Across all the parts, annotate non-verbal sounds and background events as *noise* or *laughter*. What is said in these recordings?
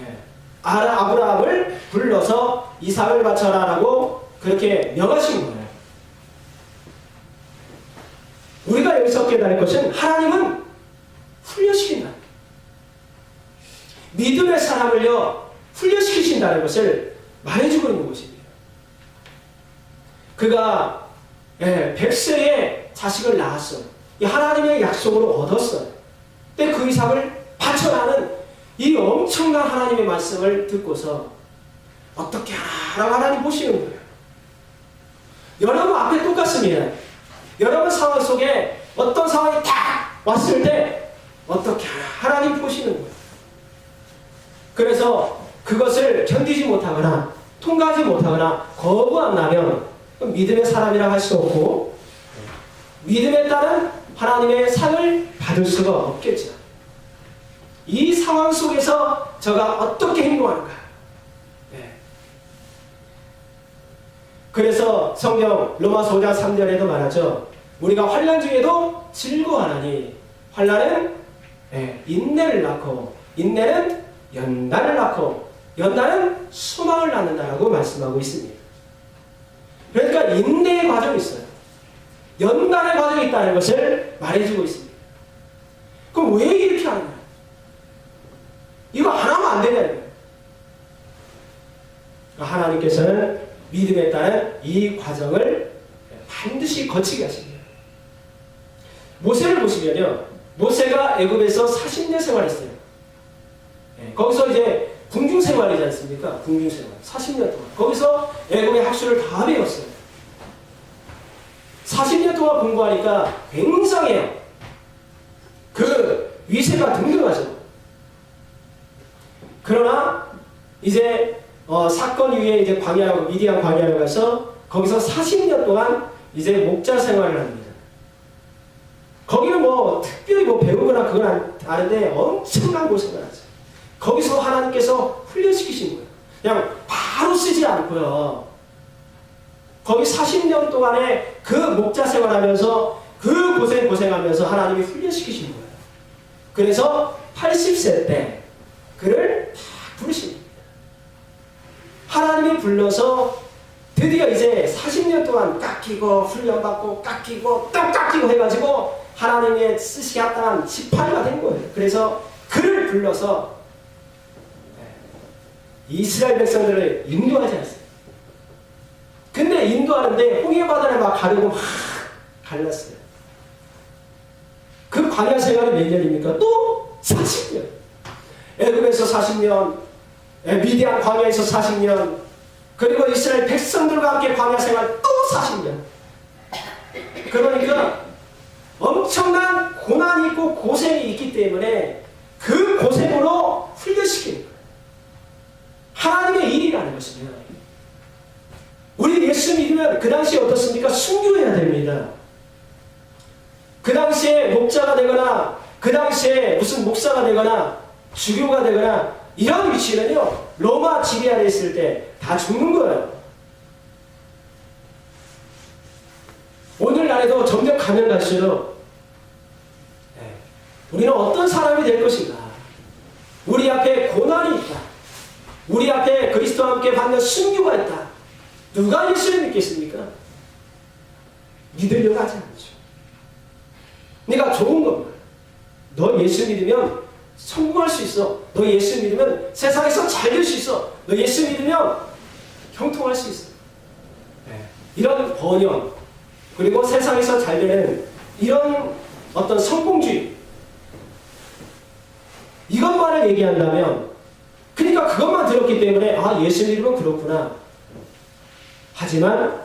예, 아브라함을 불러서 이삭을 바쳐라라고 그렇게 명하신 거예요. 우리가 여기서 깨달을 것은 하나님은 훈련시킨다. 믿음의 사람을요 훈련시키신다는 것을 말해주고 있는 것입니다. 그가 예, 백세에 자식을 낳았어요. 이 하나님의 약속으로 얻었어요. 근데 그 이삭을 바쳐라는 이 엄청난 하나님의 말씀을 듣고서 어떻게 하라고 하나님 보시는 거예요. 여러분 앞에 똑같습니다. 여러분 상황 속에 어떤 상황이 딱 왔을 때 어떻게 하나님 보시는 거예요. 그래서 그것을 견디지 못하거나 통과하지 못하거나 거부한다면 믿음의 사람이라 할 수 없고 믿음에 따른 하나님의 상을 받을 수가 없겠죠. 이 상황 속에서 저가 어떻게 행동하는가? 네. 그래서 성경 로마서 5장 3절에도 말하죠. 우리가 환란 중에도 즐거워하나니 환란은 네, 인내를 낳고 인내는 연단을 낳고 연단은 소망을 낳는다라고 말씀하고 있습니다. 그러니까 인내의 과정이 있어요. 연단의 과정이 있다는 것을 말해주고 있습니다. 그럼 왜 이렇게 거야? 이거 안 하면 안. 그러니까 하나님께서는 믿음에 따른 이 과정을 반드시 거치게 하십니다. 모세를 보시면요. 모세가 애굽에서 40년 생활했어요. 예, 거기서 이제 궁중 생활이지 않습니까? 궁중 생활. 40년 동안. 거기서 애굽의 학술을 다 배웠어요. 40년 동안 공부하니까 굉장해요. 그 위세가 등등하죠. 그러나 이제 어, 사건 이후에 이제 광야로 미디안 광야로 가서 거기서 40년 동안 이제 목자 생활을 합니다. 거기는 뭐 특별히 뭐 배우거나 그건 안- 아는데 엄청난 고생을 하죠. 거기서 하나님께서 훈련시키신 거예요. 그냥 바로 쓰지 않고요. 거기 40년 동안에 그 목자 생활하면서 그 고생 고생하면서 하나님이 훈련시키신 거예요. 그래서 80세 때 그를 다 부르신 겁니다. 하나님이 불러서 드디어 이제 40년 동안 깎이고 훈련받고 깎이고 또 깎이고 해가지고 하나님의 쓰시기 합당한 지파가 된 거예요. 그래서 그를 불러서 이스라엘 백성들을 인도하지 않았어요. 근데 인도하는데 홍해바다를 막 가르고 막 갈랐어요. 그 광야 생활이 몇 년입니까? 또 40년. 애굽에서 40년, 에, 미디안 광야에서 40년, 그리고 이스라엘 백성들과 함께 광야 생활 또 40년. 그러니까 엄청난 고난이 있고 고생이 있기 때문에 그 고생으로 훈련시키는. 하나님의 일이라는 것입니다. 우리 예수 믿으면 그 당시에 어떻습니까? 순교해야 됩니다. 그 당시에 목자가 되거나 그 당시에 무슨 목사가 되거나 주교가 되거나 이런 위치는요 로마 지배 아래 있을 때 다 죽는 거예요. 오늘날에도 점점 가면 갈수록 네, 우리는 어떤 사람이 될 것인가? 우리 앞에 고난이 있다. 우리 앞에 그리스도와 함께 받는 순교가 있다. 누가 예수를 믿겠습니까? 믿으려고 하지 않죠. 네가 좋은 겁니다. 너 예수 믿으면 성공할 수 있어. 너 예수 믿으면 세상에서 잘 될 수 있어. 너 예수 믿으면 형통할 수 있어. 네. 이런 번영 그리고 세상에서 잘 되는 이런 어떤 성공주의 이것만을 얘기한다면 그러니까 그것만 들었기 때문에 아 예수 믿으면 그렇구나. 하지만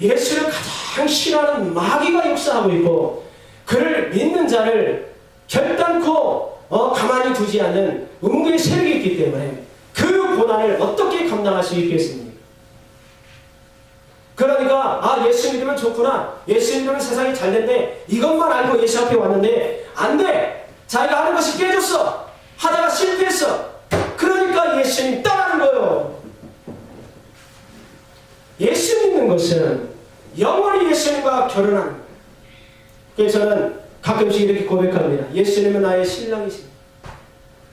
예수를 가장 싫어하는 마귀가 역사하고 있고 그를 믿는 자를 결단코 어, 가만히 두지 않는 음부의 세력이 있기 때문에 그 고난을 어떻게 감당할 수 있겠습니까? 그러니까 아 예수 믿으면 좋구나. 예수 믿으면 세상이 잘 된대 이것만 알고 예수 앞에 왔는데 안 돼. 자기가 하는 것이 깨졌어. 하다가 실패했어. 그러니까 예수님 떠나는 거예요. 예수 믿는 것은 영원히 예수님과 결혼하는 그래서 저는 가끔씩 이렇게 고백합니다 예수님은 나의 신랑이십니다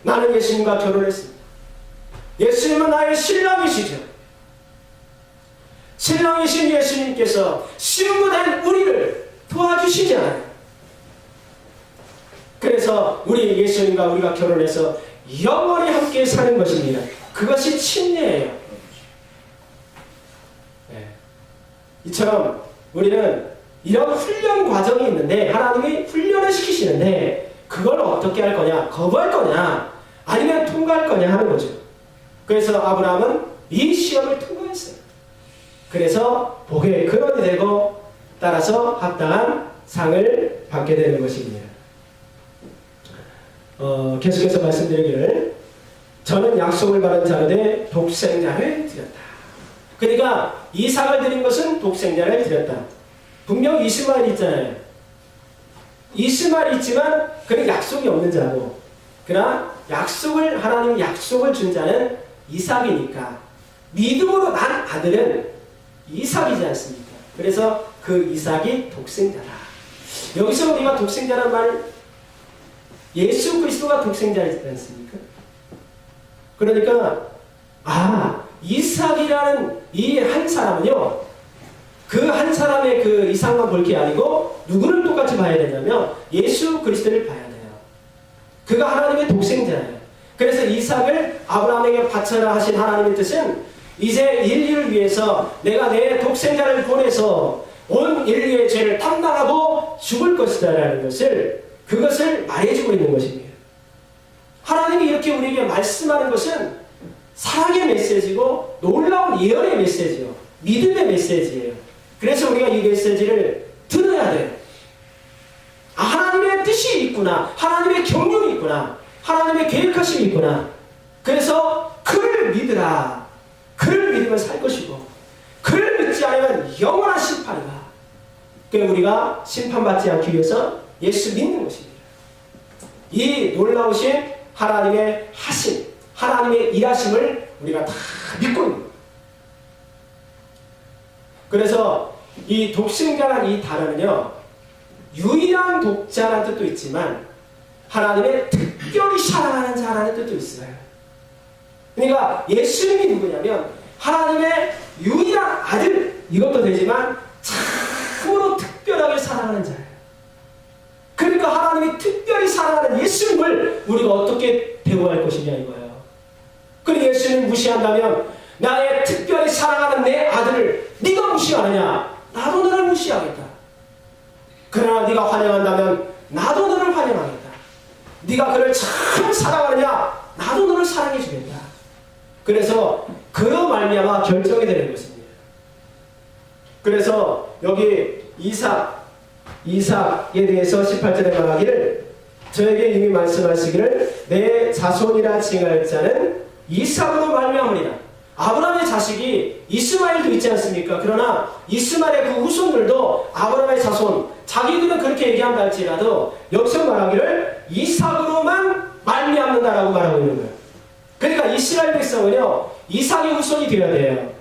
나는 예수님과 결혼했습니다. 예수님은 나의 신랑이시죠. 신랑이신 예수님께서 신부된 우리를 도와주시잖아요. 그래서 우리 예수님과 우리가 결혼해서 영원히 함께 사는 것입니다. 그것이 침례예요. 네. 이처럼 우리는 이런 과정이 있는데 하나님이 훈련을 시키시는데 그걸 어떻게 할 거냐, 거부할 거냐, 아니면 통과할 거냐 하는 거죠. 그래서 아브라함은 이 시험을 통과했어요. 그래서 복의 근원이 되고 따라서 합당한 상을 받게 되는 것입니다. 어, 계속해서 말씀드리기를 저는 약속을 받은 자로되 독생자를 드렸다. 그러니까 이삭을 드린 것은 독생자를 드렸다. 분명 이스마엘 있잖아요. 이스마엘 있지만 그는 약속이 없는 자고 그러나 약속을 하나님 약속을 준 자는 이삭이니까 믿음으로 난 아들은 이삭이지 않습니까? 그래서 그 이삭이 독생자다. 여기서 우리가 독생자란 말 예수 그리스도가 독생자이지 않습니까? 그러니까 아 이삭이라는 이 한 사람은요 그 한 사람의 그 이상만 볼 게 아니고 누구를 똑같이 봐야 되냐면 예수 그리스도를 봐야 돼요. 그가 하나님의 독생자예요. 그래서 이삭을 아브라함에게 바쳐라 하신 하나님의 뜻은 이제 인류를 위해서 내가 내 독생자를 보내서 온 인류의 죄를 담당하고 죽을 것이다라는 것을 그것을 말해주고 있는 것입니다. 하나님이 이렇게 우리에게 말씀하는 것은 사랑의 메시지고 놀라운 예언의 메시지요. 믿음의 메시지예요. 그래서 우리가 이 메시지를 들어야 돼요. 아, 하나님의 뜻이 있구나. 하나님의 경륜이 있구나. 하나님의 계획하심이 있구나. 그래서 그를 믿으라. 그를 믿으면 살 것이고 그를 믿지 않으면 영원한 심판이다. 그러니까 우리가 심판받지 않기 위해서 예수 믿는 것입니다. 이 놀라우신 하나님의 하심, 하나님의 일하심을 우리가 다 믿고 있는. 그래서 이 독생자란 이 단어는요, 유일한 독자라는 뜻도 있지만 하나님의 특별히 사랑하는 자라는 뜻도 있어요. 그러니까 예수님이 누구냐면 하나님의 유일한 아들 이것도 되지만 참으로 특별하게 사랑하는 자예요. 그러니까 하나님이 특별히 사랑하는 예수님을 우리가 어떻게 대우할 것이냐 이거예요. 그리고 예수님 무시한다면 나의 특별히 사랑하는 내 아들을 네가 무시하느냐? 나도 너를 무시하겠다. 그러나 네가 환영한다면 나도 너를 환영하겠다. 네가 그를 참 사랑하느냐? 나도 너를 사랑해 주겠다. 그래서 그 말미암아 결정이 되는 것입니다. 그래서 여기 이삭 이삭에 대해서 18절에 말하기를 저에게 이미 말씀하시기를 내 자손이라 칭할 자는 이삭으로 말미암으리라. 아브라함의 자식이 이스마엘도 있지 않습니까? 그러나 이스마엘의 그 후손들도 아브라함의 자손, 자기들은 그렇게 얘기한다 할지라도 여기서 말하기를 이삭으로만 말미암는다라고 말하고 있는 거예요. 그러니까 이스라엘 백성은요, 이삭의 후손이 되어야 돼요.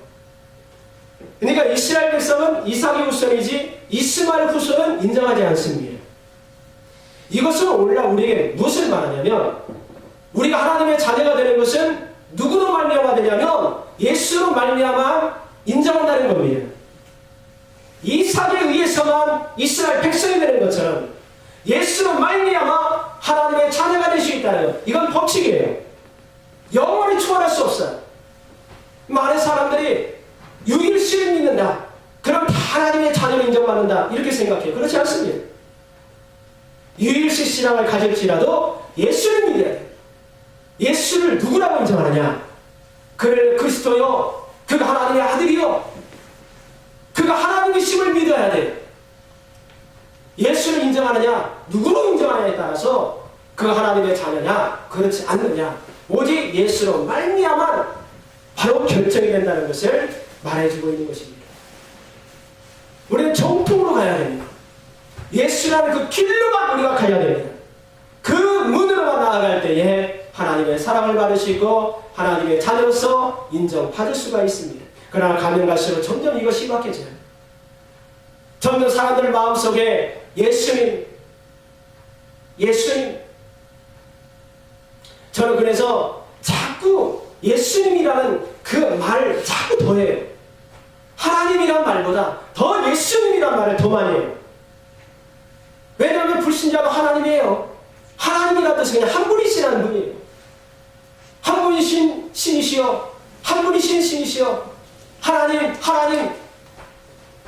그러니까 이스라엘 백성은 이삭의 후손이지 이스마엘 후손은 인정하지 않습니다. 이것은 오늘날 우리에게 무엇을 말하냐면 우리가 하나님의 자녀가 되는 것은 누구로 말미암아 되냐면 예수로 말미암아 인정한다는 겁니다. 이삭에 의해서만 이스라엘 백성이 되는 것처럼 예수로 말미암아 하나님의 자녀가 될 수 있다는 것. 이건 법칙이에요. 영원히 초월할 수 없어요. 많은 사람들이 유일신을 믿는다. 그럼 다 하나님의 자녀를 인정받는다. 이렇게 생각해요. 그렇지 않습니다. 유일신 신앙을 가질지라도 예수를 믿어야 돼요. 예수를 누구라고 인정하느냐? 그를 그리스도요. 그가 하나님의 아들이요. 그가 하나님이심을 믿어야 돼. 예수를 인정하느냐, 누구로 인정하느냐에 따라서 그가 하나님의 자녀냐, 그렇지 않느냐. 오직 예수로 말미암아 바로 결정이 된다는 것을 말해주고 있는 것입니다. 우리는 정통으로 가야 됩니다. 예수라는 그 길로만 우리가 가야 됩니다. 그 문으로만 나아갈 때에 하나님의 사랑을 받으시고 하나님의 자녀로서 인정받을 수가 있습니다. 그러나 가면 갈수록 점점 이것이 심각해져요. 점점 사람들 마음속에 예수님, 예수님, 저는 그래서 자꾸 예수님이라는 그 말을 자꾸 더해요. 하나님이란 말보다 더 예수님이란 말을 더 많이 해요. 왜냐하면 불신자가 하나님이에요. 하나님이라는 뜻은 그냥 한 분이시라는 분이에요. 신이시여, 한 분이신 신이시여, 하나님, 하나님,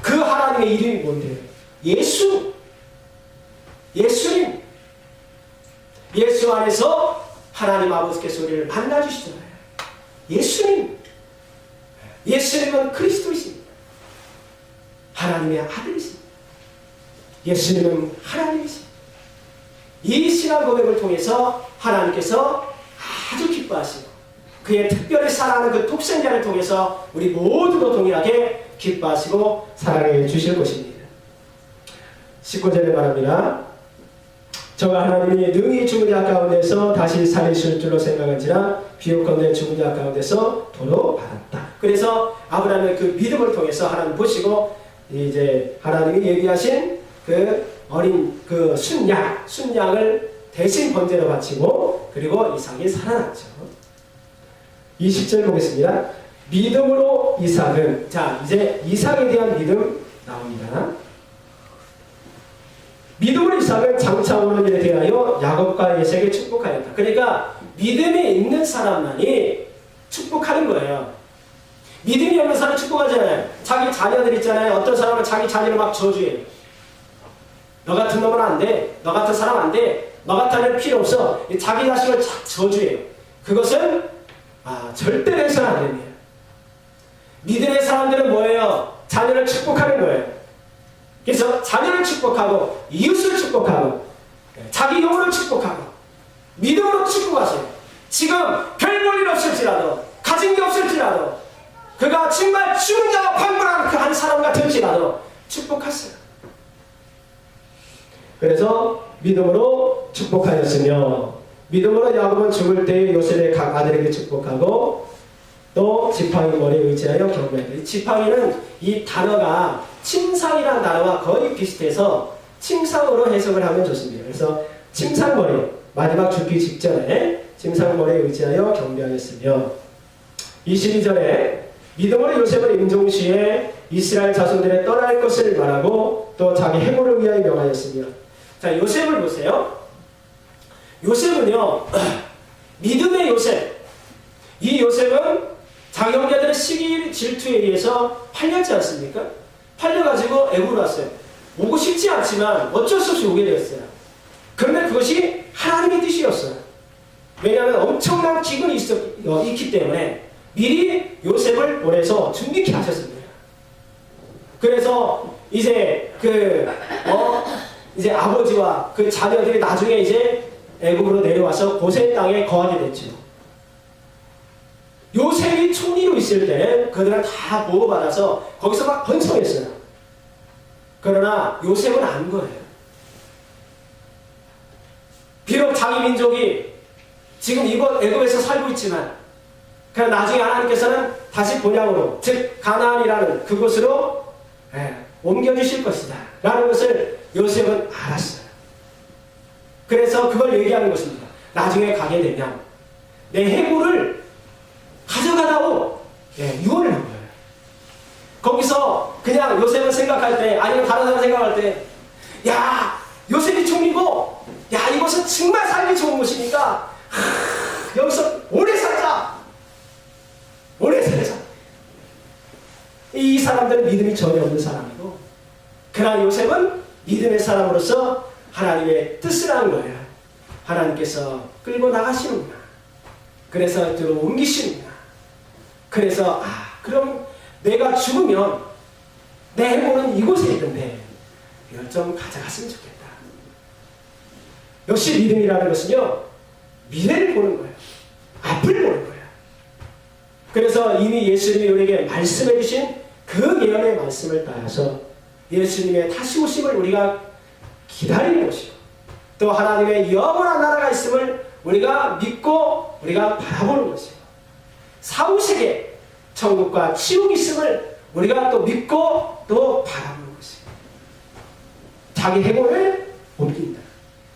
그 하나님의 이름이 뭔데요? 예수. 예수님. 예수 안에서 하나님 아버지께서 우리를 만나주시잖아요. 예수님. 예수님은 그리스도이십니다. 하나님의 아들이십니다. 예수님은 하나님이십니다. 이 신앙 고백을 통해서 하나님께서 아주 기뻐하시고 그의 특별히 사랑하는 그 독생자를 통해서 우리 모두도 동일하게 기뻐하시고 사랑해 주실 것입니다. 19절에 말합니다. 저가 하나님이 능히 죽은 자 가운데서 다시 살리실 줄로 생각한지라 비옥건대 죽은 자 가운데서 도로 받았다. 그래서 아브라함의 그 믿음을 통해서 하나님 보시고 이제 하나님이 얘기하신 그 어린 그 순양, 순양을 대신 번제로 바치고 그리고 이삭이 살아났죠. 20절 보겠습니다. 믿음으로 이삭은 자 이제 이삭에 대한 믿음 나옵니다. 믿음으로 이삭은 장차 오는 일에 대하여 야곱과 예색에 축복하였다. 그러니까 믿음이 있는 사람만이 축복하는 거예요. 믿음이 없는 사람 축복하잖아요. 자기 자녀들 있잖아요. 어떤 사람은 자기 자녀를 막 저주해요. 너 같은 놈은 안 돼. 너 같은 사람 안 돼. 너 같은 애는 필요 없어. 자기 자식을 착 저주해요. 그것은 아, 절대 해서는 안 됩니다. 믿음의 사람들은 뭐예요? 자녀를 축복하는 거예요. 그래서 자녀를 축복하고 이웃을 축복하고 자기 영혼을 축복하고 믿음으로 축복하세요. 지금 별 볼 일 없을지라도 가진 게 없을지라도 그가 정말 죽은 자와 방문하는 그한 사람 같을지라도 축복하세요. 그래서 믿음으로 축복하였으며 믿음으로 야곱은 죽을 때 요셉의 각 아들에게 축복하고 또 지팡이 머리에 의지하여 경배한다. 이 지팡이는 이 단어가 침상이라는 단어와 거의 비슷해서 침상으로 해석을 하면 좋습니다. 그래서 침상머리 마지막 죽기 직전에 침상머리에 의지하여 경배하였으며 22절에 믿음으로 요셉을 임종시에 이스라엘 자손들의 떠날 것을 말하고 또 자기 해고를 위하여 명하였으며 자 요셉을 보세요. 요셉은요 *clears throat* 믿음의 요셉 이 요셉은 자기 형제들의 시기 질투에 의해서 팔렸지 않습니까? 팔려가지고 애굽으로 왔어요. 오고 싶지 않지만 어쩔 수 없이 오게 되었어요. 그런데 그것이 하나님의 뜻이었어요. 왜냐하면 엄청난 기근이 있었, 어, 있기 때문에 미리 요셉을 보내서 준비케 하셨습니다. 그래서 이제 그, 어, 이제 아버지와 그 자녀들이 나중에 이제 애굽으로 내려와서 고센 땅에 거하게 됐죠. 요셉이 총리로 있을 때는 그들은 다 보호받아서 거기서 막 번성했어요. 그러나 요셉은 안 거예요. 비록 자기 민족이 지금 이곳 애굽에서 살고 있지만 그러나 나중에 하나님께서는 다시 본향으로 즉 가나안이라는 그곳으로 예, 옮겨주실 것이다 라는 것을 요셉은 알았어요. 그래서 그걸 얘기하는 것입니다. 나중에 가게 되면 내 해골을 가져가다오 예, 유언을 한 거예요. 거기서 그냥 요셉을 생각할 때 아니면 다른 사람 생각할 때 야 요셉이 총리고 야 이곳은 정말 살기 좋은 곳이니까 하, 여기서 오래 살자 오래 살자 이 사람들은 믿음이 전혀 없는 사람이고 그러나 요셉은 믿음의 사람으로서 하나님의 한 거예요. 하나님께서 끌고 나가시는구나. 그래서 또 옮기시는구나. 그래서 아 그럼 내가 죽으면 내 해모는 이곳에 있는데 이걸 좀 가져갔으면 좋겠다. 역시 믿음이라는 것은요 미래를 보는 거예요. 앞을 보는 거예요. 그래서 이미 예수님이 우리에게 말씀해 주신 그 예언의 말씀을 따라서 예수님의 다시 오심을 우리가 기다리는 것이고 또 하나님의 영원한 나라가 있음을 우리가 믿고 우리가 바라보는 것이고 사후세계 천국과 지옥이 있음을 우리가 또 믿고 또 바라보는 것이고 자기 해골을 옮긴다.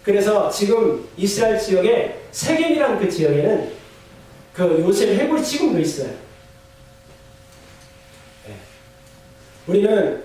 그래서 지금 이스라엘 지역에 세겜이라는 그 지역에는 그 요셉 해골이 지금도 있어요. 예. 우리는